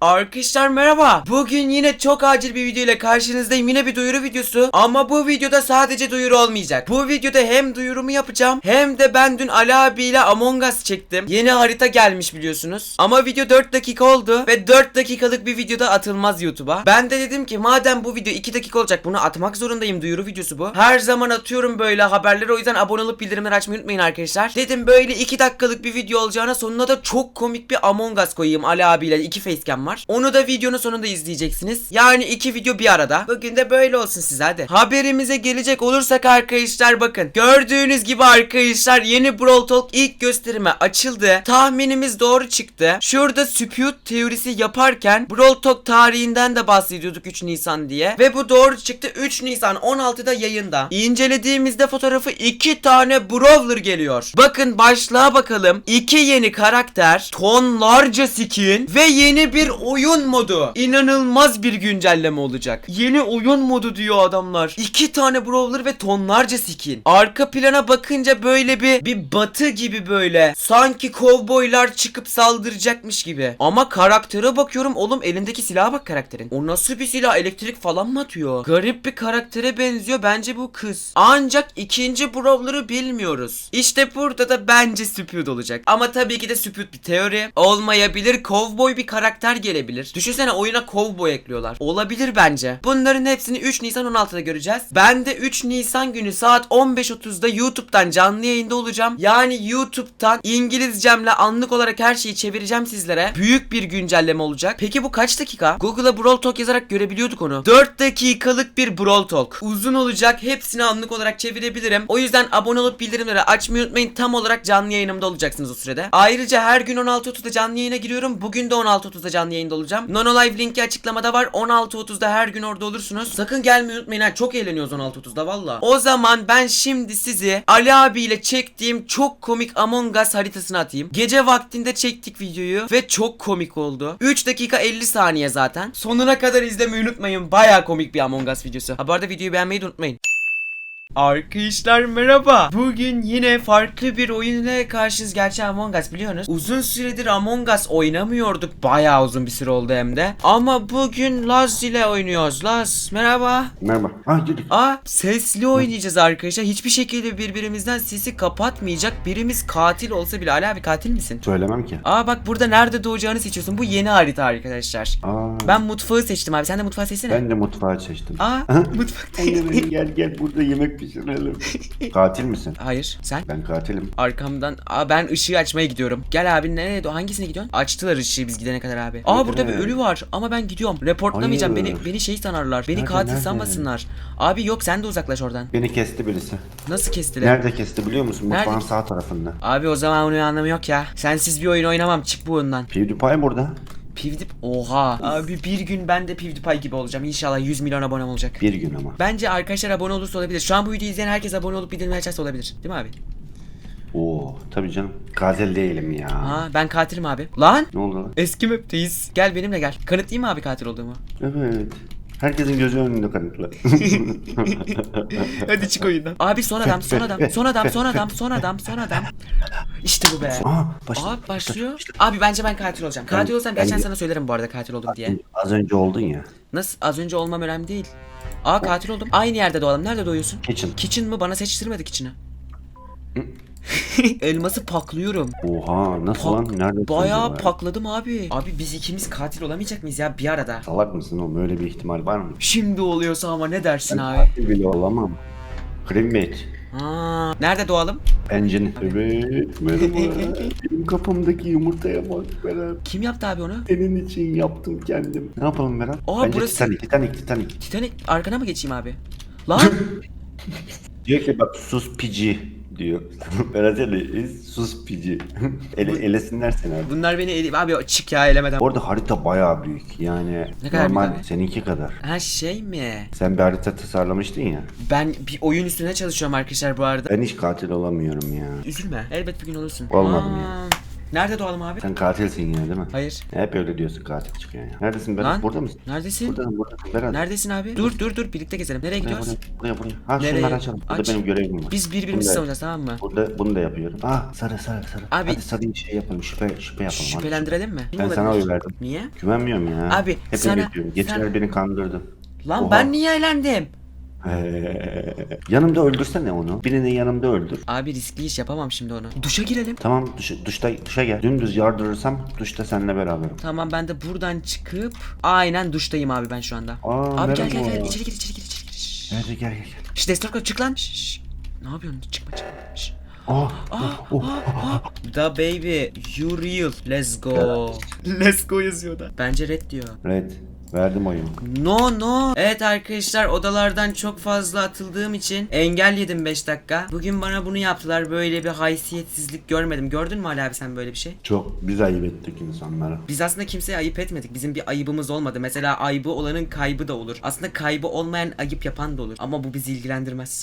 Arkadaşlar merhaba. Bugün yine çok acil bir video ile karşınızdayım. Yine bir duyuru videosu. Ama bu videoda sadece duyuru olmayacak. Bu videoda hem duyurumu yapacağım hem de ben dün Ali abiyle Among Us çektim. Yeni harita gelmiş biliyorsunuz. Ama video 4 dakika oldu ve 4 dakikalık bir videoda atılmaz YouTube'a. Ben de dedim ki madem bu video 2 dakika olacak bunu atmak zorundayım. Duyuru videosu bu. Her zaman atıyorum böyle haberleri o yüzden abone olup bildirimleri açmayı unutmayın arkadaşlar. Dedim böyle 2 dakikalık bir video olacağına sonuna da çok komik bir Among Us koyayım Ali abiyle. 2 facecam var. Onu da videonun sonunda izleyeceksiniz. Yani iki video bir arada. Bugün de böyle olsun size hadi. Haberimize gelecek olursak arkadaşlar bakın. Gördüğünüz gibi arkadaşlar yeni Brawl Talk ilk gösterime açıldı. Tahminimiz doğru çıktı. Şurada Spute teorisi yaparken Brawl Talk tarihinden de bahsediyorduk 3 Nisan diye. Ve bu doğru çıktı 3 Nisan 16'da yayında. İncelediğimizde fotoğrafı 2 tane Brawler geliyor. Bakın başlığa bakalım. 2 yeni karakter, tonlarca skin ve yeni bir oyun modu. İnanılmaz bir güncelleme olacak. Yeni oyun modu diyor adamlar. 2 tane Brawler ve tonlarca skin. Arka plana bakınca böyle bir bir batı gibi böyle. Sanki kovboylar çıkıp saldıracakmış gibi. Ama karaktere bakıyorum oğlum elindeki silaha bak karakterin. O nasıl bir silah elektrik falan mı atıyor? Garip bir karaktere benziyor bence bu kız. Ancak ikinci Brawler'ı bilmiyoruz. İşte burada da bence Spute olacak. Ama tabii ki de Spute bir teori. Olmayabilir. Kovboy bir karakter gelebilir. Düşünsene oyuna kovboy ekliyorlar. Olabilir bence. Bunların hepsini 3 Nisan 16'da göreceğiz. Ben de 3 Nisan günü saat 15.30'da YouTube'dan canlı yayında olacağım. Yani YouTube'dan İngilizcemle anlık olarak her şeyi çevireceğim sizlere. Büyük bir güncelleme olacak. Peki bu kaç dakika? Google'a Brawl Talk yazarak görebiliyorduk onu. 4 dakikalık bir Brawl Talk. Uzun olacak. Hepsini anlık olarak çevirebilirim. O yüzden abone olup bildirimleri açmayı unutmayın. Tam olarak canlı yayınımda olacaksınız o sürede. Ayrıca her gün 16.30'da canlı yayına giriyorum. Bugün de 16.30'da canlı yayında olacağım. Nono Live linki açıklamada var. 16.30'da her gün orada olursunuz. Sakın gelmeyi unutmayın ha. Çok eğleniyoruz 16.30'da valla. O zaman ben şimdi sizi Ali abiyle çektiğim çok komik Among Us haritasını atayım. Gece vaktinde çektik videoyu ve çok komik oldu. 3 dakika 50 saniye zaten. Sonuna kadar izlemeyi unutmayın. Baya komik bir Among Us videosu. Ha bu arada videoyu beğenmeyi de unutmayın. Arkadaşlar merhaba. Bugün yine farklı bir oyun ile karşınız gerçi Among Us biliyorsunuz. Uzun süredir Among Us oynamıyorduk. Bayağı uzun bir süre oldu hem de. Ama bugün Laz ile oynuyoruz. Laz merhaba. Merhaba. Ah girdik. Aa sesli oynayacağız arkadaşlar. Hiçbir şekilde birbirimizden sesi kapatmayacak. Birimiz katil olsa bile Ali abi katil misin? Söylemem ki. Aa bak burada nerede doğacağını seçiyorsun. Bu yeni harita arkadaşlar. Aa, Ben mutfağı seçtim abi. Sen de mutfağı seçsene. ben de mutfağı seçtim. Aa mutfakta. gel gel burada yemek pişirelim. Katil misin? Hayır sen. Ben katilim. Arkamdan aa ben ışığı açmaya gidiyorum. Gel abi nereye hangisine gidiyorsun? Açtılar ışığı biz gidene kadar abi. Aa burada bir ölü var ama ben gidiyorum. Reportlamayacağım Hayır. beni beni şey sanarlar. Beni Nerede, katil nerede? sanmasınlar. Abi yok sen de uzaklaş oradan. Beni kesti birisi. Nasıl kestiler? Nerede kesti biliyor musun? Nerede Mutfağın sağ tarafında. Abi o zaman onun anlamı yok ya. Sensiz bir oyun oynamam. Çık bu oyundan. PewDiePie burada. PewDiePie oha. Abi bir gün ben de PewDiePie gibi olacağım. İnşallah 100 milyon abonem olacak. Bir gün ama. Bence arkadaşlar abone olursa olabilir. Şu an bu videoyu izleyen herkes abone olup bildirim açarsa olabilir. Değil mi abi? Oo tabii canım. Katil değilim ya. Aa ben katilim abi. Lan! Ne oldu lan? Eski map'teyiz. Gel benimle gel. Kanıtlayayım mı abi katil olduğumu? Evet. Herkesin gözü önünde kanıtla. Hadi çık oyundan. Abi son adam, son adam, son adam, son adam, son adam, son adam. İşte bu be. Aa başladı. Abi başlıyor. Abi bence ben katil olacağım. Katil Ben- olsam gerçekten ben- sana söylerim bu arada katil oldum diye. Az önce oldun ya. Nasıl? Az önce olmam önemli değil. Aa katil oldum. Aynı yerde doğalım. Nerede doğuyorsun? Kitchen. Kitchen mı? Bana seçtirmedi kitchen'ı. Elması paklıyorum. Oha nasıl Pak, lan? Nerede? bayağı pakladım abi. Abi biz ikimiz katil olamayacak mıyız ya bir arada? Salak mısın oğlum? Öyle bir ihtimal var mı? Şimdi oluyorsa ama ne dersin abi? Katil bile olamam. Crewmate. Aa, nerede doğalım? Engine. Evet merhaba. Benim kafamdaki yumurtaya bak Berat. Kim yaptı abi onu? Senin için yaptım kendim. Ne yapalım Berat? Aa, Bence burası- Titanic, Titanic, Titanic. Titanic arkana mı geçeyim abi? Lan! Diyor ki bak sus pici diyor. Berat öyle sus pici. Ele, elesinler seni abi. Bunlar beni eli... Abi çık ya elemeden. Orada harita bayağı büyük. Yani Ne kadar normal büyük abi? seninki kadar. Ha şey mi? Sen bir harita tasarlamıştın ya. Ben bir oyun üstüne çalışıyorum arkadaşlar bu arada. Ben hiç katil olamıyorum ya. Üzülme. Elbet bir gün olursun. Olmadım Aa, ya. Nerede doğalım abi? Sen katilsin yine değil mi? Hayır. Hep öyle diyorsun katil çıkıyor ya. Neredesin Berat? Lan. Burada mısın? Neredesin? Buradasın buradasın Berat. Neredesin abi? Dur dur dur birlikte gezelim. Nereye gidiyoruz? buraya buraya. buraya. Ha Nereye? şunları açalım. Burada Aç. benim görevim var. Biz birbirimizi Bunu da- savunacağız tamam mı? Burada bunu da yapıyorum. Ah sarı sarı sarı. Abi- Hadi sarı şey yapalım. Şüphe şüphe yapalım. hadi. Şüphelendirelim mi? Ben sana olabilir? oy verdim. Niye? Güvenmiyorum ya. Abi, Hep sana- öyle diyorum. Beni kandırdı. Lan Oha. ben niye eğlendim? Ee, yanımda öldürsene onu. Birini yanımda öldür. Abi riskli iş yapamam şimdi onu. Duşa girelim. Tamam duş, duşta, duşa gel. Dümdüz yardırırsam duşta seninle beraberim. Tamam ben de buradan çıkıp aynen duştayım abi ben şu anda. Aa, abi gel gel gel içeri gir içeri gir içeri gir. Şşş. Hadi gel gel gel. Şş Destrokla çık lan. Şşş. Ne yapıyorsun? Çıkma çıkma. Şşş. Oh, Ah, oh, ah, ah. Baby, you real. Let's go. Let's go yazıyor da. Bence red diyor. Red. Verdim oyunu. No no. Evet arkadaşlar odalardan çok fazla atıldığım için engel yedim 5 dakika. Bugün bana bunu yaptılar. Böyle bir haysiyetsizlik görmedim. Gördün mü Ali abi sen böyle bir şey? Çok biz ayıp ettik insanlara. Biz aslında kimseye ayıp etmedik. Bizim bir ayıbımız olmadı. Mesela ayıbı olanın kaybı da olur. Aslında kaybı olmayan ayıp yapan da olur. Ama bu bizi ilgilendirmez.